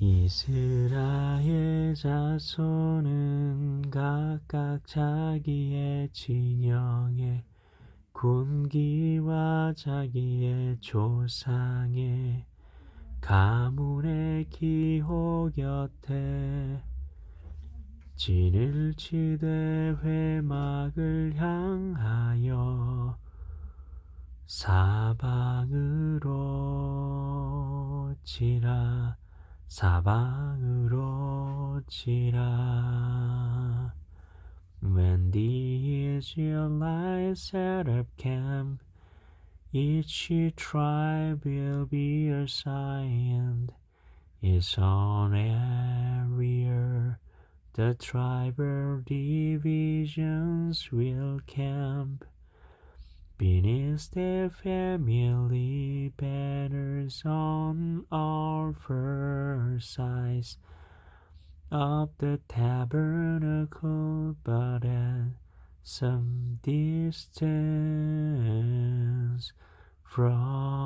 이스라엘 자손은 각각 자기의 진영에 군기와 자기의 조상의 가문의 기호 곁에 진을 치되 회막을 향하여 사방으로 치라 사방으로 치라 When the Israelites set up camp each tribe will be assigned its own area the tribal divisions will camp beneath their family banners on all four sides of the tabernacle, but at some distance from.